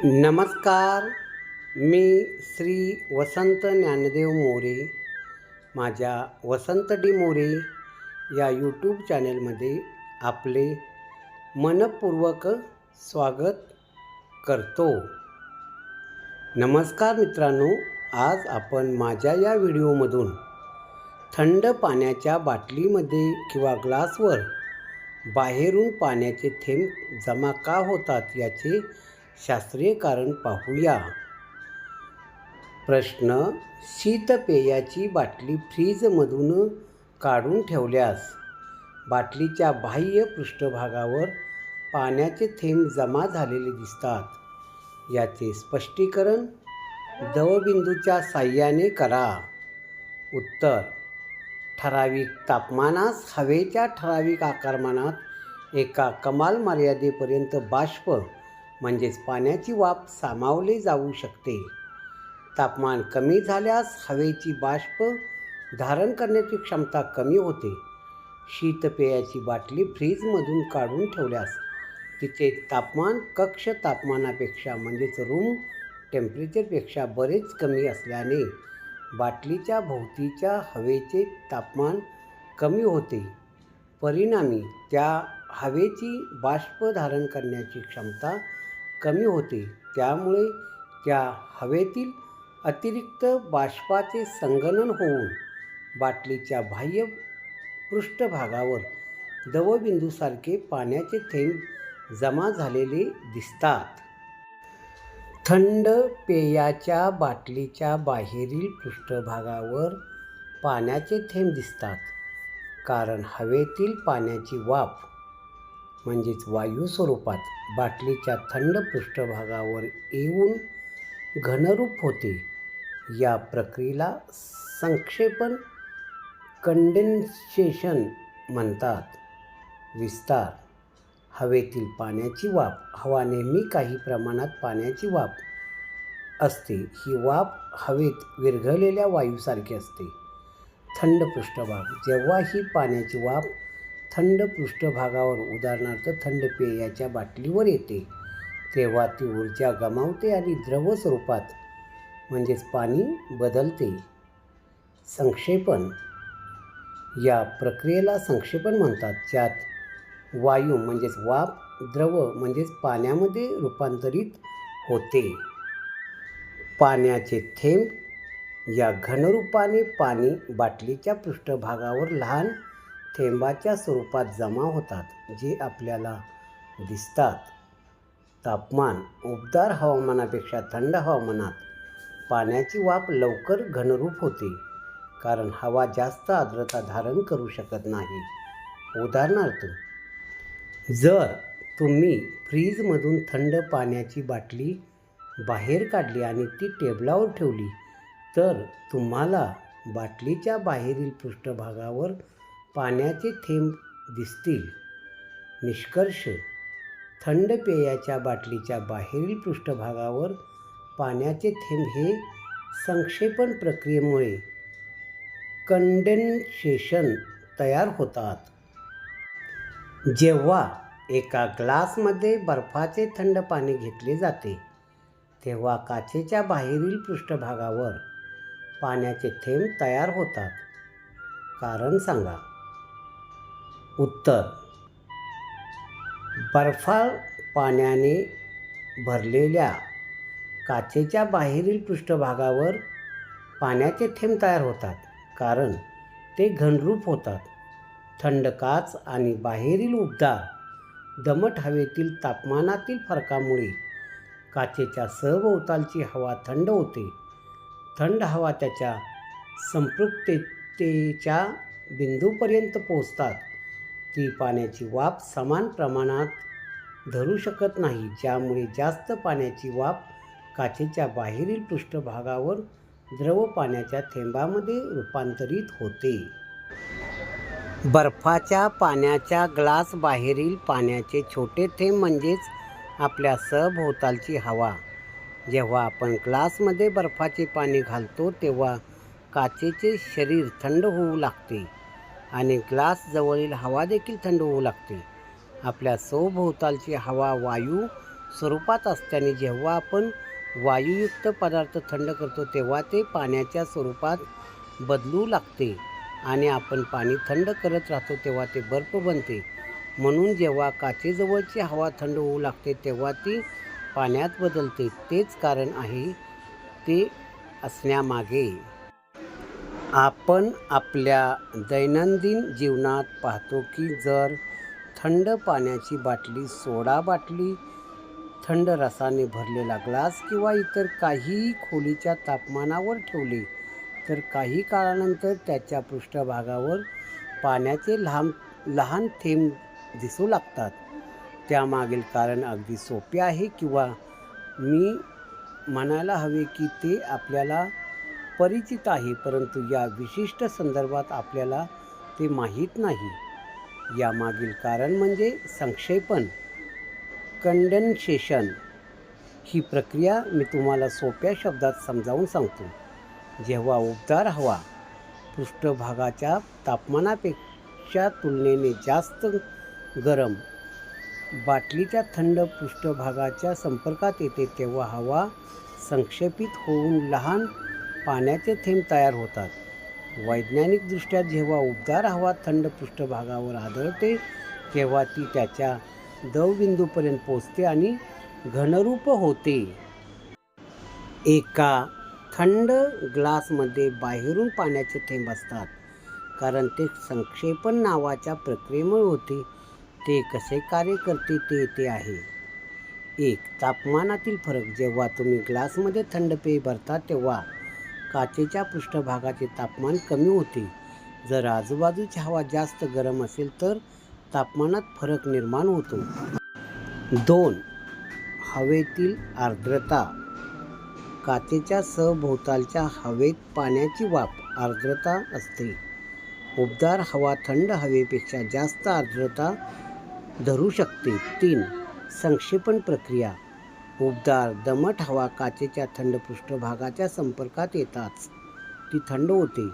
नमस्कार मी श्री वसंत ज्ञानदेव मोरे माझ्या वसंत डी मोरे या यूट्यूब चॅनलमध्ये आपले मनपूर्वक स्वागत करतो. नमस्कार मित्रांनो आज आपण माझ्या या व्हिडिओमधून थंड पाण्याच्या बाटलीमध्ये किंवा ग्लासवर बाहेरून पाण्याचे थेंब जमा का होतात याचे शास्त्रीय कारण पाहूया. प्रश्न शीतपेयाची बाटली फ्रीजमधून काढून ठेवल्यास बाटलीच्या बाह्य पृष्ठभागावर पाण्याचे थेंब जमा झालेले दिसतात. याचे स्पष्टीकरण दवबिंदूच्या साह्याने करा. उत्तर ठराविक तापमानास हवेच्या ठराविक आकारमानात एका कमाल मर्यादेपर्यंत बाष्प म्हणजेच पाण्याची वाफ सामावली जाऊ शकते. तापमान कमी झाल्यास हवेची बाष्प धारण करण्याची क्षमता कमी होते. शीतपेयाची बाटली फ्रीजमधून काढून ठेवल्यास तिचे तापमान कक्ष तापमानापेक्षा म्हणजेच रूम टेम्परेचरपेक्षा बरेच कमी असल्याने बाटलीच्या भोवतीच्या हवेचे तापमान कमी होते. परिणामी त्या हवेची बाष्प धारण करण्याची क्षमता कमी होते. त्यामुळे त्या हवेतील अतिरिक्त बाष्पाचे संगणन होऊन बाटलीच्या बाह्य पृष्ठभागावर दवबिंदूसारखे पाण्याचे थेंब जमा झालेले दिसतात. थंड पेयाच्या बाटलीच्या बाहेरील पृष्ठभागावर पाण्याचे थेंब दिसतात. कारण हवेतील पाण्याची वाफ म्हणजेच वायू स्वरूपात बाटलीच्या थंड पृष्ठभागावर येऊन घनरूप होते. या प्रक्रियेला संक्षेपण कंडेन्सेशन म्हणतात. विस्तार हवेतील पाण्याची वाफ. हवा नेहमी काही प्रमाणात पाण्याची वाफ असते. ही वाफ हवेत विरघळलेल्या वायूसारखी असते. थंड पृष्ठभाग. जेव्हा ही पाण्याची वाफ थंड पृष्ठभागावर उदाहरणार्थ थंड पेयाच्या बाटलीवर येते. तेव्हा ती ऊर्जा गमावते आणि द्रव स्वरूपात म्हणजेच पाणी बदलते. संक्षेपण. या प्रक्रियेला संक्षेपण म्हणतात ज्यात वायू म्हणजेच वाफ द्रव म्हणजेच पाण्यामध्ये रूपांतरित होते. पाण्याचे थेंब या घनरूपाने पाणी बाटलीच्या पृष्ठभागावर लहान थेंबाच्या स्वरूपात जमा होतात जे आपल्याला दिसतात. तापमान उबदार हवामानापेक्षा थंड हवामानात. पाण्याची वाफ लवकर घनरूप होते कारण हवा जास्त आर्द्रता धारण करू शकत नाही. उदाहरणार्थ जर तुम्ही फ्रीजमधून थंड पाण्याची बाटली बाहेर काढली आणि ती टेबलावर ठेवली तर तुम्हाला बाटलीच्या बाहेरील पृष्ठभागावर पाण्याचे थेंब दिसतील. निष्कर्ष थंड पेयाच्या बाटलीच्या बाहेरील पृष्ठभागावर पाण्याचे थेंब हे संक्षेपण प्रक्रियेमुळे कंडेन्सेशन तयार होतात. जेव्हा एका ग्लासमध्ये बर्फाचे थंड पाणी घेतले जाते तेव्हा काचेच्या बाहेरील पृष्ठभागावर पाण्याचे थेंब तयार होतात. कारण सांगा उत्तर. बर्फाळ पाण्याने भरलेल्या काचेच्या बाहेरील पृष्ठभागावर पाण्याचे थेंब तयार होतात कारण ते घनरूप होतात. थंड काच आणि बाहेरील उबदार दमट हवेतील तापमानातील फरकामुळे काचेच्या सहभोवतालची हवा थंड होते. थंड हवा त्याच्या संपृक्ततेच्या बिंदूपर्यंत पोहोचतात. ती पाण्याची वाफ समान प्रमाणात धरू शकत नाही ज्यामुळे जास्त पाण्याची वाफ काचेच्या बाहेरील पृष्ठभागावर द्रव पाण्याच्या थेंबामध्ये रूपांतरित होते. बर्फाच्या पाण्याच्या ग्लास बाहेरील पाण्याचे छोटे थेंब म्हणजेच आपल्या सभोवतालची हवा. जेव्हा आपण ग्लासमध्ये बर्फाचे पाणी घालतो तेव्हा काचेचे शरीर थंड होऊ लागते. आणि ग्लासजवळील हवा देखील थंड होऊ लागते. आपल्या सौभोवतालची हवा वायू स्वरूपात असल्याने जेव्हा आपण वायुयुक्त पदार्थ थंड करतो तेव्हा ते पाण्याच्या स्वरूपात बदलू लागते आणि आपण पाणी थंड करत राहतो तेव्हा ते बर्फ बनते. म्हणून जेव्हा काचेजवळची हवा थंड होऊ लागते तेव्हा ती पाण्यात बदलते. तेच कारण आहे ते असण्यामागे. आपण आपल्या दैनंदिन जीवनात पाहतो की जर थंड पाण्याची बाटली सोडा बाटली थंड रसाने भरलेला ग्लास किंवा इतर काही खोलीच्या तापमानावर ठेवली तर काही काळानंतर त्याच्या पृष्ठभागावर पाण्याचे लहान लहान थेंब दिसू लागतात. त्यामागील कारण अगदी सोपे आहे किंवा मी म्हणायला हवे की ते आपल्याला परिचित आहे परंतु या विशिष्ट संदर्भात आपल्याला ते माहीत नाही. यामागील कारण म्हणजे संक्षेपण. कंडेन्सेशन ही प्रक्रिया मी तुम्हाला सोप्या शब्दात समजावून सांगतो. जेव्हा उबदार हवा पृष्ठभागाच्या तापमानापेक्षा तुलनेने जास्त गरम बाटलीच्या थंड पृष्ठभागाच्या संपर्कात येते तेव्हा हवा संक्षेपित होऊन लहान पाण्याचे थेंब तयार होतात. वैज्ञानिकदृष्ट्या जेव्हा उबदार हवा थंड पृष्ठभागावर आदळते तेव्हा ती त्याच्या दवबिंदूपर्यंत पोचते आणि घनरूप होते. एका थंड ग्लासमध्ये बाहेरून पाण्याचे थेंब असतात. कारण ते संक्षेपण नावाच्या प्रक्रियेमुळे होते. ते कसे कार्य करते ते येते आहे. एक तापमानातील फरक. जेव्हा तुम्ही ग्लासमध्ये थंड पेय भरता तेव्हा काचेच्या पृष्ठभागाचे तापमान कमी होते. जर आजूबाजूची हवा जास्त गरम असेल तर तापमानात फरक निर्माण होतो. दोन हवेतील आर्द्रता. काचेच्या सभोवतालच्या हवेत पाण्याची वाफ आर्द्रता असते. उबदार हवा थंड हवेपेक्षा जास्त आर्द्रता धरू शकते. तीन संक्षेपण प्रक्रिया. उबदार दमट हवा काचेच्या थंड पृष्ठभागाच्या संपर्कात येताच. ती थंड होते.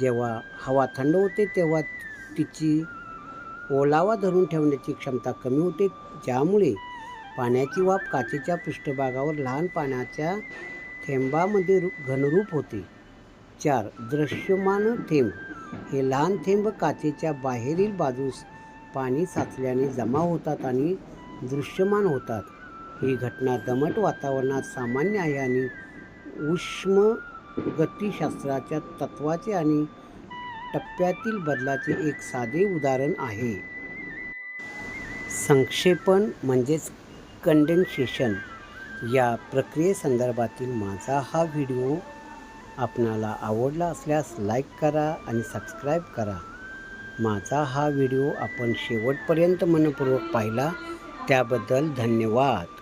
जेव्हा हवा थंड होते तेव्हा तिची ओलावा धरून ठेवण्याची क्षमता कमी होते. ज्यामुळे पाण्याची वाफ काचेच्या पृष्ठभागावर लहान पाण्याच्या थेंबामध्ये रू घनरूप होते. चार दृश्यमान थेंब. हे लहान थेंब काचेच्या बाहेरील बाजूस पाणी साचल्याने जमा होतात आणि दृश्यमान होतात. ही घटना दमट वातावरणात सामान्य आहे आणि उष्म गतीशास्त्राच्या तत्वाचे आणि टप्प्यातील बदलाचे एक साधे उदाहरण आहे. संक्षेपण म्हणजेच कंडेन्सेशन या प्रक्रियेसंदर्भातील माझा हा व्हिडिओ आपणाला आवडला असल्यास लाईक करा आणि सबस्क्राईब करा. माझा हा व्हिडिओ आपण शेवटपर्यंत मनपूर्वक पाहिला त्याबद्दल धन्यवाद.